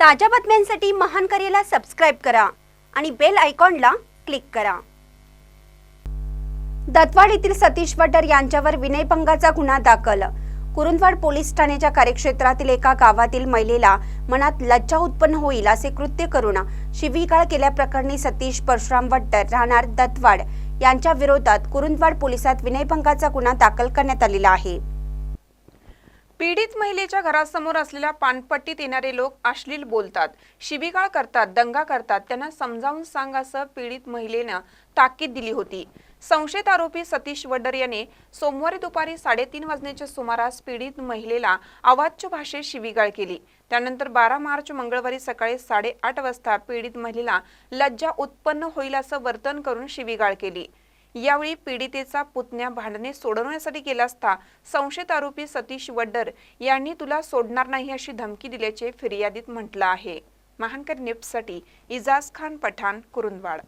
ताज्या बातम्यांसाठी महान करेला सबस्क्राईब करा आणि बेल आयकॉनला क्लिक करा. दत्वाड येथील सतीश वटर यांच्यावर विनयभंगाचा गुन्हा दाखल. कुरुंदवाड पोलीस ठाण्याच्या कार्यक्षेत्रातील एका गावातील महिलेला मनात लज्जा उत्पन्न होईल असे कृत्य करून शिवीगाळ केल्याप्रकरणी सतीश परशुराम वट्टर राहणार दत्वाड यांच्या विरोधात कुरुंदवाड पोलिसात विनयभंगाचा गुन्हा दाखल करण्यात आलेला आहे. पीडित महिलेच्या घरासमोर असलेल्या पानपट्टीत येणारे लोक अश्लील बोलतात शिबिगाळ करतात दंगा करतात. त्यांना समजावून सांग असं पीडित महिलेनं ताकीद दिली होती. संशयित आरोपी सतीश वड्डर याने सोमवारी दुपारी साडेतीन वाजण्याच्या सुमारास पीडित महिलेला अवाच्य भाषेत शिवीगाळ केली. त्यानंतर बारा मार्च मंगळवारी सकाळी साडेआठ वाजता पीडित महिलेला लज्जा उत्पन्न होईल असं वर्तन करून शिवीगाळ केली. यावेळी पीडितेचा पुतण्या भांडणे सोडवण्यासाठी गेला असता संशयित आरोपी सतीश वड्डर यांनी तुला सोडणार नाही अशी धमकी दिल्याचे फिर्यादीत म्हटलं आहे. महानकर न्यूजसाठी इजाज खान पठाण कुरुंदवाड.